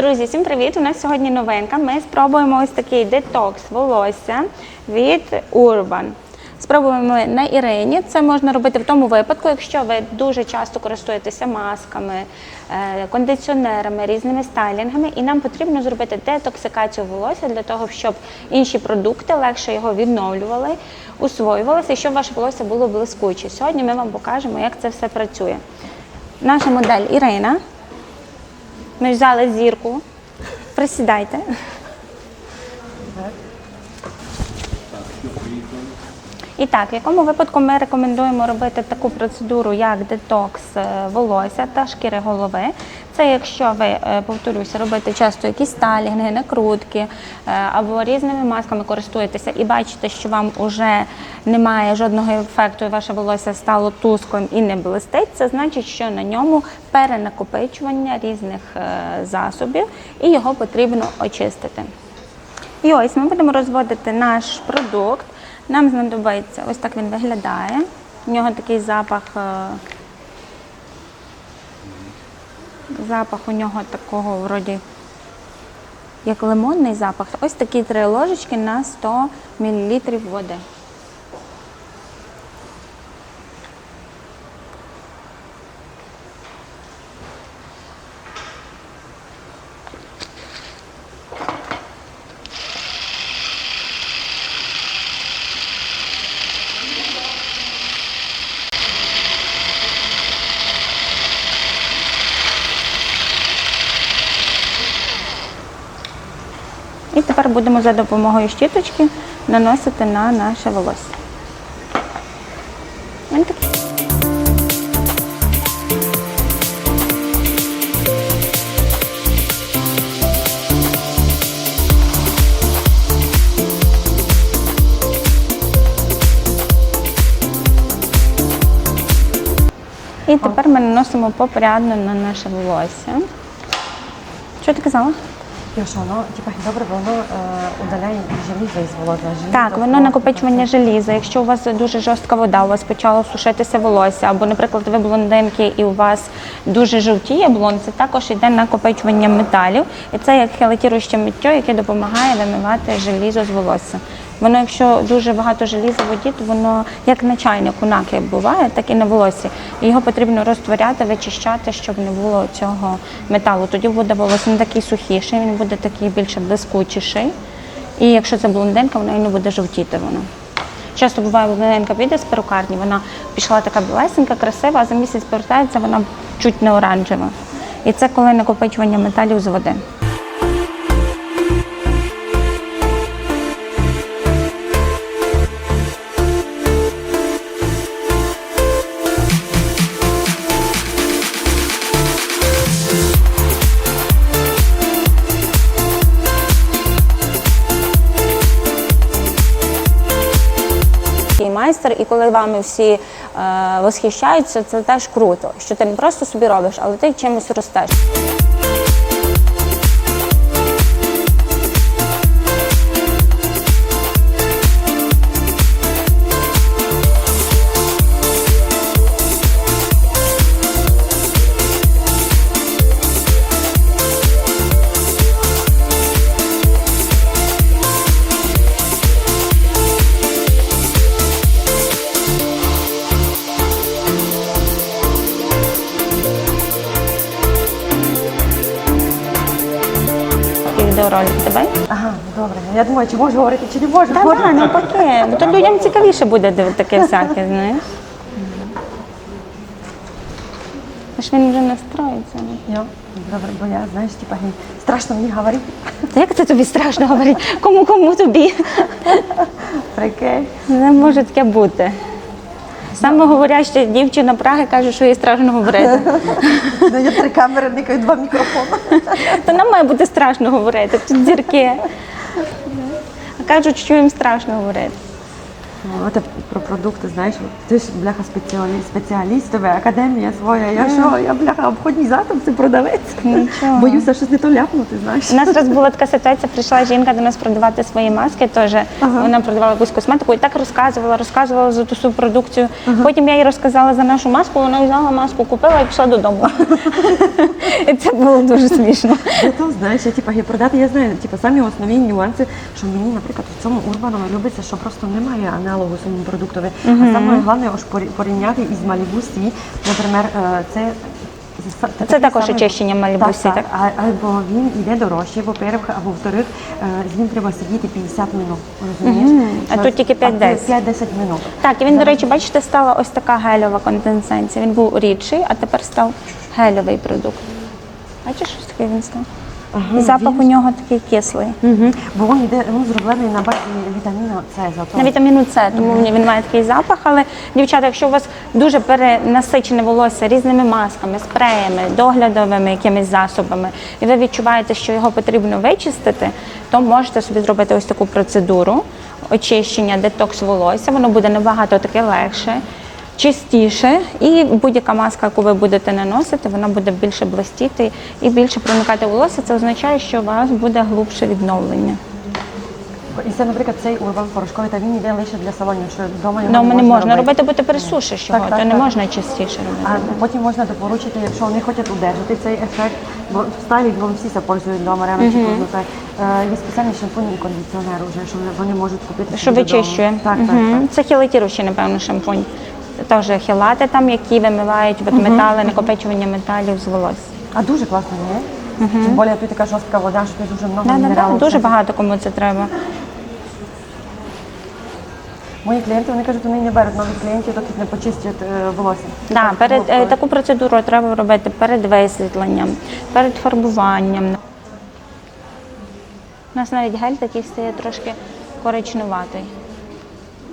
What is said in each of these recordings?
Друзі, всім привіт! У нас сьогодні новинка. Ми спробуємо ось такий детокс волосся від Urban. Спробуємо на Ірині. Це можна робити в тому випадку, якщо ви дуже часто користуєтеся масками, е, кондиціонерами, різними стайлінгами, і нам потрібно зробити детоксикацію волосся для того, щоб інші продукти легше його відновлювали, усвоювалися і щоб ваше волосся було блискуче. Сьогодні ми вам покажемо, як це все працює. Наша модель Ірина. Ми взяли зірку. Присідайте. І так, в якому випадку ми рекомендуємо робити таку процедуру, як детокс е, волосся та шкіри голови. Це якщо ви, е, повторюся, робите часто якісь стайлінги, накрутки е, або різними масками користуєтеся і бачите, що вам вже немає жодного ефекту, і ваше волосся стало тусклим і не блистить, це значить, що на ньому перенакопичування різних засобів і його потрібно очистити. І ось ми будемо розводити наш продукт. Нам знадобиться, ось так він виглядає. У нього такий запах. е, Запах у нього такого вроді як лимонний запах. Ось такі три ложечки на 100 мл води. Будемо за допомогою щіточки наносити на наше волосся. І тепер ми наносимо попорядно на наше волосся. Що ти казала? І що воно, типа, добре, бо воно е, удаляє желізо із волосся. Так, воно накопичування желіза. Якщо у вас дуже жорстка вода, у вас почало сушитися волосся, або, наприклад, ви блондинки і у вас дуже жовтіє блонд, це також йде накопичування металів. І це як хелатіруще миття, яке допомагає вимивати желізо з волосся. Воно, якщо дуже багато желіза воді, то воно як на чайнику накип буває, так і на волосі. І його потрібно розтворяти, вичищати, щоб не було цього металу. Тоді буде волосся не такий сухіший, він буде такий більше блискучіший. І якщо це блондинка, вона і не буде жовтіти воно. Часто буває блондинка піде з перукарні, вона пішла така білесенька, красива, а за місяць повертається, вона чуть не оранжева. І це коли накопичування металів з води. Майстер, і коли вами всі е, восхищаються, це теж круто, що ти не просто собі робиш, але ти чимось ростеш. Відеоролик тебе. Ага, ну добре. Я думаю, чи можу говорити, чи не можу. Та да, навпаки. То людям цікавіше буде таке всяке, знаєш. Аж він вже настроїться. Я, добре, бо я, знаєш, типа, мені страшно мені говорити. Та як це тобі страшно говорити? Кому кому тобі? Прикинь. Не може таке бути. Саме говоряща дівчина Праги каже, що їй страшно говорити. Є три камери, никають два мікрофони. Та нам має бути страшно говорити, тут зірки. Кажуть, що їм страшно говорити. О, про продукти, знаєш, ти ж бляха спеціаліст, спеціаліст, тебе академія своя. Я що, я бляха обходній затовці продавець. Нічого. Боюся щось не то ляпнути, знаєш. У нас раз була така ситуація, прийшла жінка до нас продавати свої маски. Теж вона продавала якусь косметику і так розказувала, розказувала за ту свою продукцію. Потім я їй розказала за нашу маску. Вона взяла маску, купила і пішла додому. І це було дуже смішно. Я то знаєш, я типа я продати, я знаю, типа самі основні нюанси, що мені, наприклад, в цьому урбаному любиться, що просто немає аналогу своєму продуктові. А саме головне порівняти із Sea, наприклад, е, це Це також самий- очищення Malibu так, так. так? А, або він йде дорожче, во-первых, а во-вторых, е, з ним треба сидіти 50 минут, розумієш? А тут тільки 5-10. 5-10 минут. Так, і він, до речі, бачите, стала ось така гельова конденсенція. Він був рідший, а тепер став гельовий продукт. Бачиш, ось такий він став. І запах у нього такий кислий. Угу. Бо він йде, він зроблений на базі вітаміну С. зато. На вітаміну С, тому він має такий запах. Але дівчата, якщо у вас дуже перенасичене волосся різними масками, спреями, доглядовими якимись засобами, і ви відчуваєте, що його потрібно вичистити, то можете собі зробити ось таку процедуру очищення, детокс волосся. Воно буде набагато таке легше. Чистіше, і будь-яка маска, яку ви будете наносити, вона буде більше блистіти і більше проникати волосся. Це означає, що у вас буде глубше відновлення. І це, наприклад, цей урбан порошковий, та він йде лише для салонів, що вдома його Дома не можна робити, бо ти пересушиш його, Так, так, то не так. можна частіше робити. А потім можна допоручити, якщо вони хочуть удержати цей ефект, бо ставлять, бо всі це пользують вдома, реально чи mm Є спеціальний шампунь і кондиціонер уже, що вони можуть купити. Що додому. вичищує. Так, так, Мгм. так. Це хілатіруючий, напевно, шампунь. Теж хілати там, які вимивають от метали, накопичування металів з волосся. А дуже класно, ні? Тим більше тут така жорстка вода, що тут дуже да, мінералів. дуже багато кому це треба. Мої клієнти, вони кажуть, вони не беруть нових клієнтів, доки не почистять е, волосся. Да, Так, перед, е, таку процедуру треба робити перед висвітленням, перед фарбуванням. У нас навіть гель такий стає трошки коричнуватий.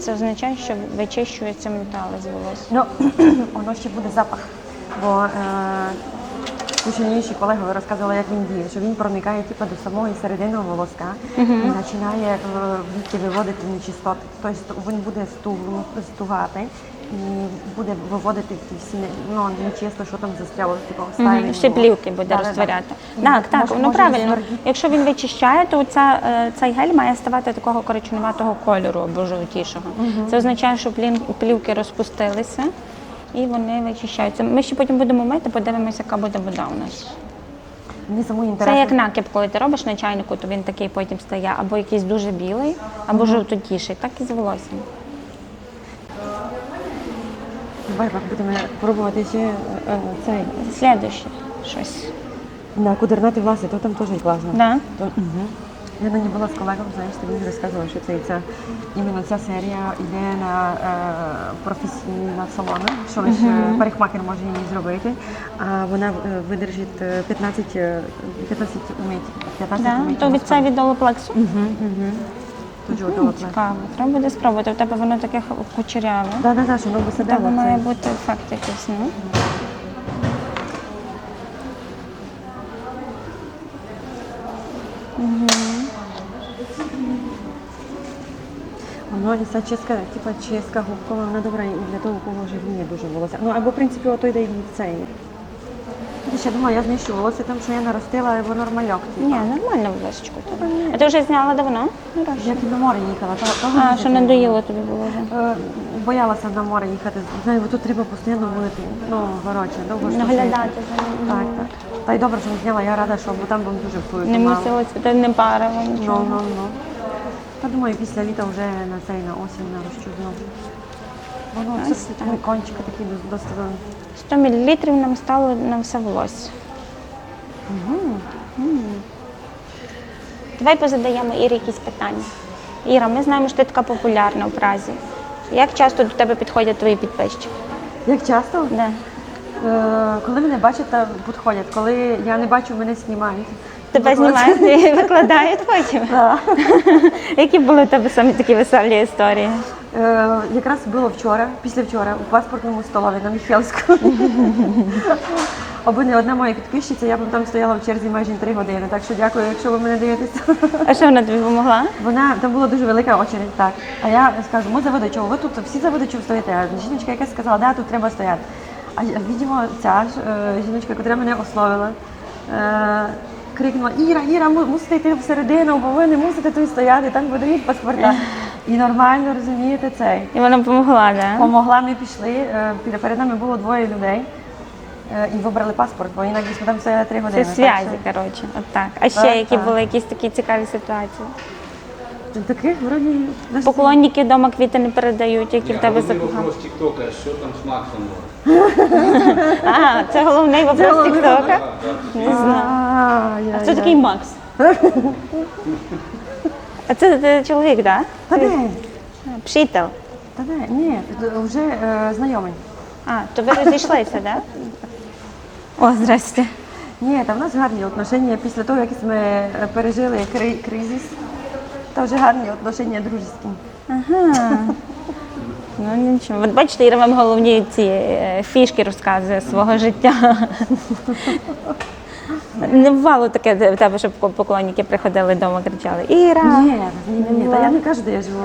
Це означає, що вичищуються метали з волосся. Ну, воно ще буде запах. Бо е, кученіші колеги розказували, як він діє, що він проникає типу, до самої середини волоска і починає е, віки виводити нечистоти. Тобто він буде стугати буде виводити ті всі не- ну, нечисто, що там застряло типу, Мгм, Всі плівки буде розтворяти. Так, так, може правильно. Якщо він вичищає, то ця, е, цей гель має ставати такого коричневатого кольору або жовтішого. Це означає, що плін- плівки розпустилися і вони вичищаються. Ми ще потім будемо мити, подивимося, яка буде вода у нас. Мені Це як накип, коли ти робиш на чайнику, то він такий потім стає або якийсь дуже білий, або жовтотіший, так і з волоссям. Давай будемо пробувати ще е, е, цей Слідуще щось. на кудернати власи, то там теж класно. Да? То, угу. Я на ній була з колегом, знаєш, тобі вже розказувала, що це ця, іменно ця серія йде на е, професійна салона, що лише парикмахер може її зробити, а вона е, видержить е, 15, е, 15 умить. 15 Да? умить То від це від олоплексу? Угу, угу. Же отого. Цікаво. Треба буде спробувати. У тебе воно таке кучеряве. Да, да, да, що воно У тебе має бути ефект якийсь, ну. Воно і ця чистка, типа чистка губкова, вона добра і для того, у кого жирніє дуже волосся. Ну або в принципі ото йде і. Я ще думала, я знищу волосся, там що я наростила, або нормальок. Ні, нормально волосечко у тебе. А ти вже зняла давно? Я на море їхала, того, того А, що не надоїло тобі було вже? Е, Боялася на море їхати. Знаю, тут треба постійно бути. Ну, коротше, довго ж Наглядати тут за ним. Так, так. Та й добре, що зняла, я рада, що бо там був дуже вплив. Не мусила ти не парила Ну, нічого. ну, ну. Та думаю, після літа вже на цей на осінь нарощу знову. Воно це мої кончики такі дос- досить. 100 мл нам стало на все волосся. Давай позадаємо Ірі якісь питання. Іра, ми знаємо, що ти така популярна в Празі. Як часто до тебе підходять твої підписчики? Як часто? Де? Е, коли мене бачать, та підходять. Коли я не бачу, мене знімають. Тебе знімають і викладають потім? Да. Які були у тебе самі такі веселі історії? Е, якраз було вчора, після вчора, у паспортному столові на Міхельську. аби не одна моя підписчиця, я б там стояла в черзі майже три години. Так що дякую, якщо ви мене дивитеся. А що вона тобі допомогла? Вона там була дуже велика очередь, так. А я скажу, ми за видачу, ви тут всі за видачу стоїте. А жіночка якась сказала, да, тут треба стояти. А видимо, ця ж е, жіночка, яка мене основила, е, крикнула: Іра, Іра, мусите йти всередину, бо ви не мусите тут стояти, там видають паспорта. І нормально розумієте цей. І вона допомогла, да? Помогла, ми пішли. перед- Перед нами було двоє людей. е, І вибрали паспорт, бо інакше ми там стояли три години. Це так що- коротше. От так. А ще Так, які так. були якісь такі цікаві ситуації? Таких вроді Поклонники вдома квіти не передають, які в тебе закохали. вопрос Тіктока, що там з Максом? А, це головний вопрос Тіктока. Не знаю. А, я- А хто я- такий Макс? А це ти чоловік, так? Та де? Пшітел. Та де? Ні, вже е, знайомий. А, то ви розійшлися, так? О, здрасте. Ні, та в нас гарні отношення після того, як ми е, пережили кри- кризис. Та вже гарні отношення дружеські. Ага. Ну нічого. От бачите, Іра вам головні ці е, фішки розказує свого життя. Не бувало таке в тебе, щоб поклонники приходили вдома, кричали Іра! Ні, ні, ні. Та я не кажу, де я живу.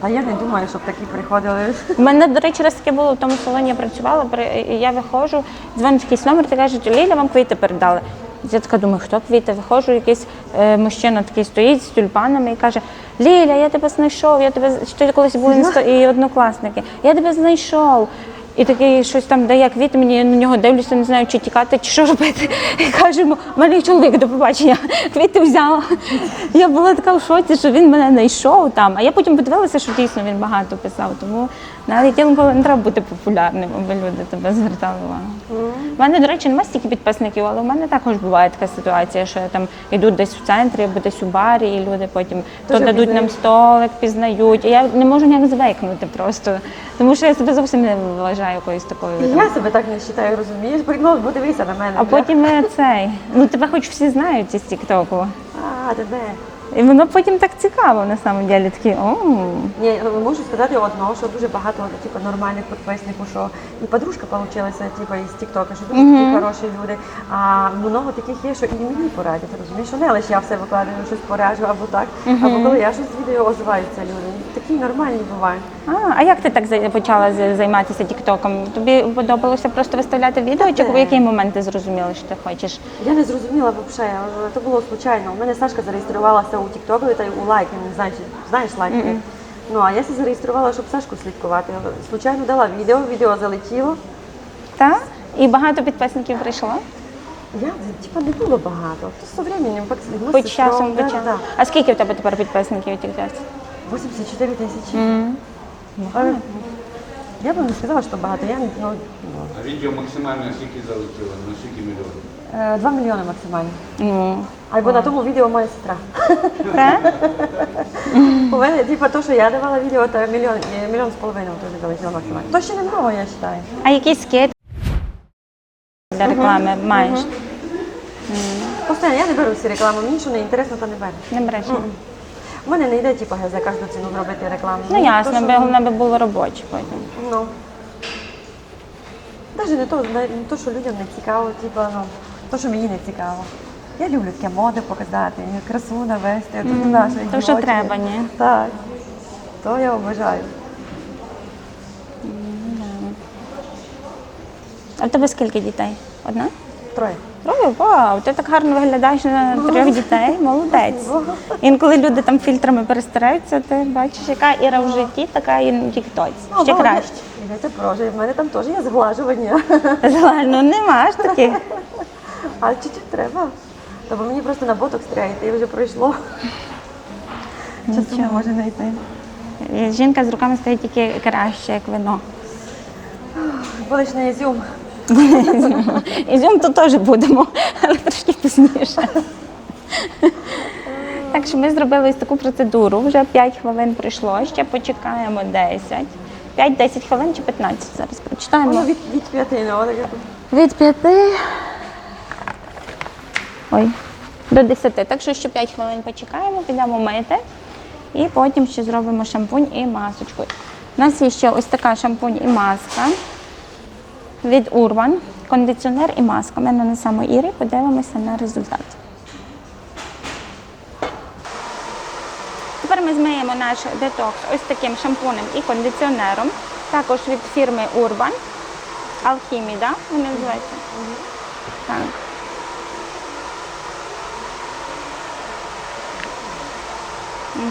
Та я не думаю, щоб такі приходили. У мене, до речі, раз таке було в тому салоні, я працювала, я виходжу, дзвонить якийсь номер, ти кажуть, Ліля, вам квіти передали. Я така думаю, хто квіти? Виходжу, якийсь е, мужчина такий стоїть з тюльпанами і каже: Ліля, я тебе знайшов, я тебе що колись були і однокласники. Я тебе знайшов. І такий щось там дає квіти, мені я на нього дивлюся, не знаю, чи тікати, чи що робити. І в мене чоловік до побачення, квіти взяла. Я була така в шоці, що він мене знайшов там. А я потім подивилася, що дійсно він багато писав. Тому навіть інколи не треба бути популярним, аби люди тебе звертали увагу. У мене, до речі, немає стільки підписників, але в мене також буває така ситуація, що я там йду десь в центрі або десь у барі, і люди потім то дадуть нам столик, пізнають. І я не можу ніяк звикнути просто. Тому що я себе зовсім не вважаю якоюсь такою. І я себе так не вважаю, розумієш? Ну, бо дивися на мене. а потім цей. Ну тебе хоч всі знають із Тіктоку. А, ти де? І воно потім так цікаво на самом деле. Такі, о, Ні, можу сказати одно, що дуже багато типу, нормальних підписників, що і подружка получилася типу, із Тіктока, що дуже такі хороші люди. А много таких є, що і мені порадять, розумієш, що не лише я все викладаю, щось пораджу або так, або коли я щось відео озиваються люди. Такі нормальні бувають. А, а як ти так почала займатися Тіктоком? Тобі подобалося просто виставляти відео, чи в який момент ти зрозуміла, що ти хочеш? Я не зрозуміла взагалі, це було случайно. У мене Сашка зареєструвалася у Тіктоку та у лайки, не знаєш, знаєш лайки. Ну а я себе зареєструвала, щоб Сашку слідкувати. Случайно дала відео, відео залетіло. Так? І багато підписників прийшло? Я типа не було багато. То з временем ми По часом, да, да. А скільки в тебе тепер підписників у Тіктоці? 84 тисячі. Але Я б не сказала, що багато. Я, ну, А відео максимально скільки залетіло, на скільки мільйонів? е, 2 мільйони максимально. Ну, Або на тому відео моя сестра. У мене, типа, то, що я давала відео, то мільйон, е, мільйон з половиною теж залетіло максимально. То ще не много, я вважаю. А якийсь скид для реклами маєш? Постійно, я не беру всі реклами, мені що не інтересно, то не беру. Не береш? У мене не йде, типу, за кожну ціну зробити рекламу. Ну ясно, то, би що- головне би було робоче потім. Ну. Навіть не то, не то, що людям не цікаво, типу, ну, то, що мені не цікаво. Я люблю таке моди показати, красу навести, тут mm. наше. То, що треба, ні? Так. То я обожаю. А в тебе скільки дітей? Одна? Троє. Троє? Вау, ти так гарно виглядаєш на трьох дітей. Молодець. Інколи люди там фільтрами перестараються, ти бачиш, яка Іра в житті, така і в тіктоці. Ще Ну, краще. Я це прожив. В мене там теж є зглажування. Загально нема ж таких. А чуть-чуть треба. Тобто мені просто на боток стріляти, і вже пройшло. Часу не може знайти. Жінка з руками стає тільки краще, як вино. На ізюм. Ізюм то теж будемо, але трошки пізніше. Так що ми зробили ось таку процедуру. Вже 5 хвилин пройшло, ще почекаємо 10. 5-10 хвилин чи 15 зараз прочитаємо. Від, від п'яти, ну, таке. Від 5 Ой, до 10. Так що ще 5 хвилин почекаємо, підемо мити. І потім ще зробимо шампунь і масочку. У нас є ще ось така шампунь і маска. Від Urban, кондиціонер і маска. Ми нанесемо Ірі, подивимося на результат. Тепер ми змиємо наш детокс ось таким шампунем і кондиціонером. Також від фірми Urban. Алхімі, да? Вони називаються? Так.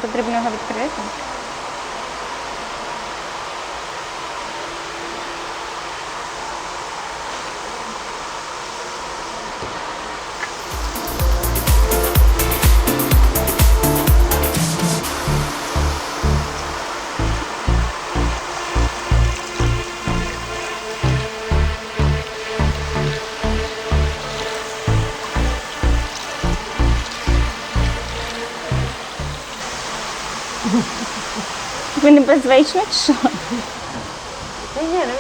Потрібно його відкрити. Безвечно чи що? Ні, ні, не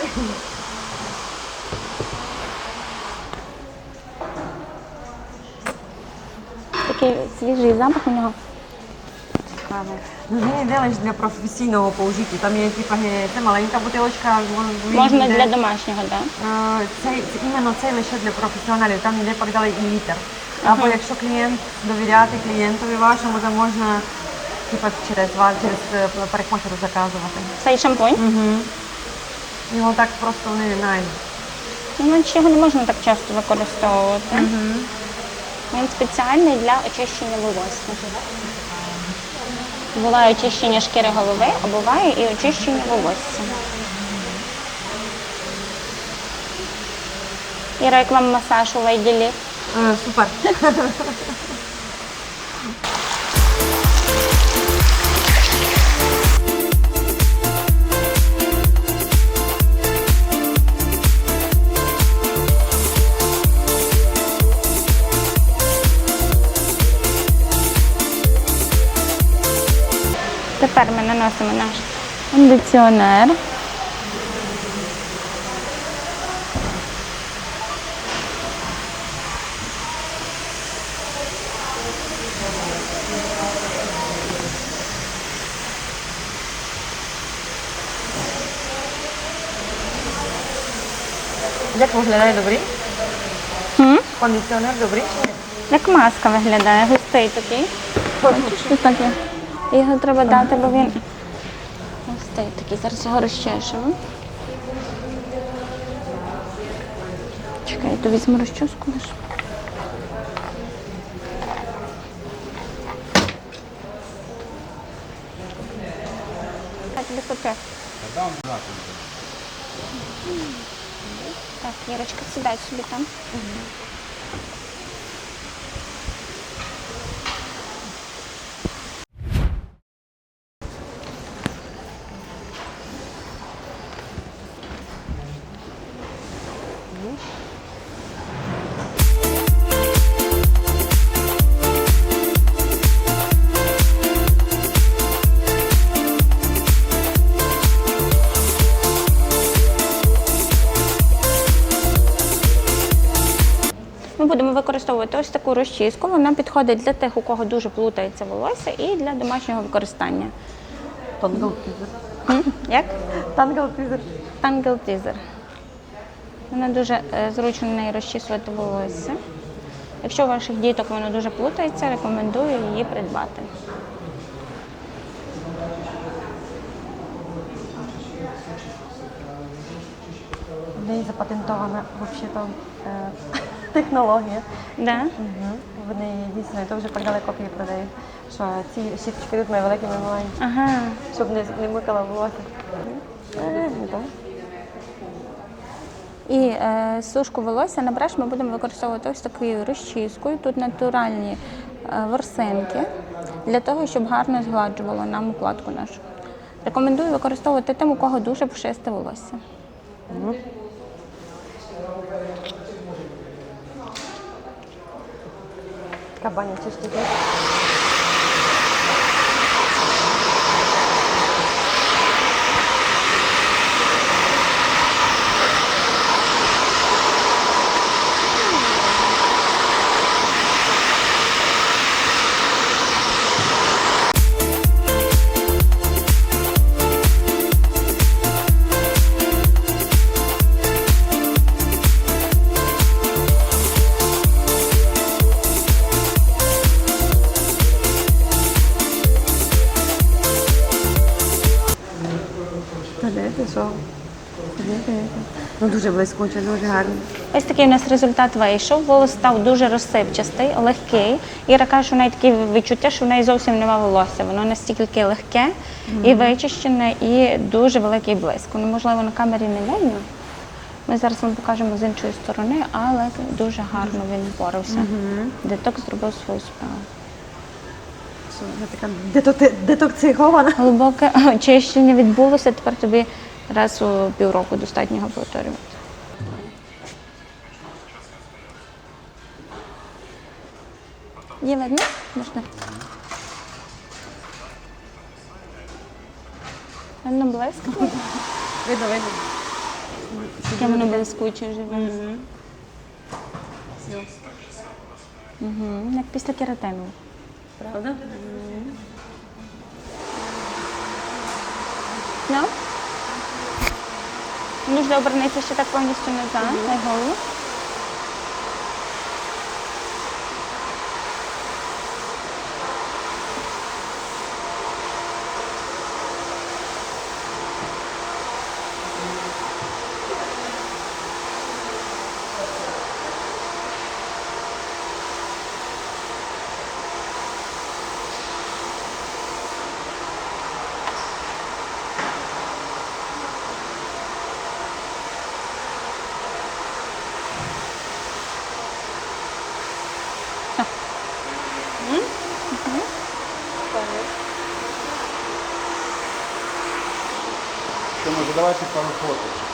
Такий свіжий запах у нього. Цікаво. Ну, він йде лише для професійного поужиття. Там є типа це маленька бутилочка, вон- Можна йде. для домашнього, так? Да? Е, Цей, це, іменно цей лише для професіоналів, там йде передали і літр. Або якщо клієнт довіряти клієнтові вашому, то можна типа, через вас, через е, парикмахеру заказувати. Цей шампунь. Його так просто не знайдуть. Ну, його не можна так часто використовувати. Він спеціальний для очищення волосся. Буває очищення шкіри голови, а буває і очищення волосся. Іра, як вам масаж у Lady Е, Супер. Наносимо наш кондиціонер. Як виглядає добрий? М? Кондиціонер добрий? Як маска виглядає, густий такий. Таке. Його треба дати, бо він густий такий. Зараз його розчешемо. Чекай, я то візьму розчоску лише. Так, тобі супер. Так, Ірочка, сідай собі там. Ми таку розчіску. Вона підходить для тих, у кого дуже плутається волосся, і для домашнього використання. Тангл тізер. Як? Тангл тізер. Tangle Teaser. Вона дуже е, зручно нею розчісувати волосся. Якщо у ваших діток воно дуже плутається, рекомендую її придбати. В неї запатентована взагалі е, технологія. Да? Угу. Вони дійсно то вже передали копії продають, що ці щіточки тут мої великими маленькі, Ага. щоб не, не микала волосся. Е. І е, сушку волосся на браш ми будемо використовувати ось такою розчіскою. Тут натуральні е, ворсинки для того, щоб гарно згладжувало нам укладку нашу. Рекомендую використовувати тим, у кого дуже пушисте волосся. Така баня дуже блискуче, дуже гарно. Ось такий у нас результат вийшов. Волос став дуже розсипчастий, легкий. Іра каже, що в неї таке відчуття, що в неї зовсім немає волосся. Воно настільки легке і вичищене, і дуже великий блиск. Ну, можливо, на камері не видно. Ми зараз вам покажемо з іншої сторони, але дуже гарно він впорався. Детокс зробив свою справу. Вона така детоксикована. Глибоке очищення відбулося, тепер тобі раз у півроку достатньо його повторювати. Є видно? Можна. Видно блиск? Видно, видно. Яке воно блискуче живе. Угу. Як після кератину. Правда? Ну? Нужно обернутися ще так повністю назад, на голову. Що може давайте пару фото.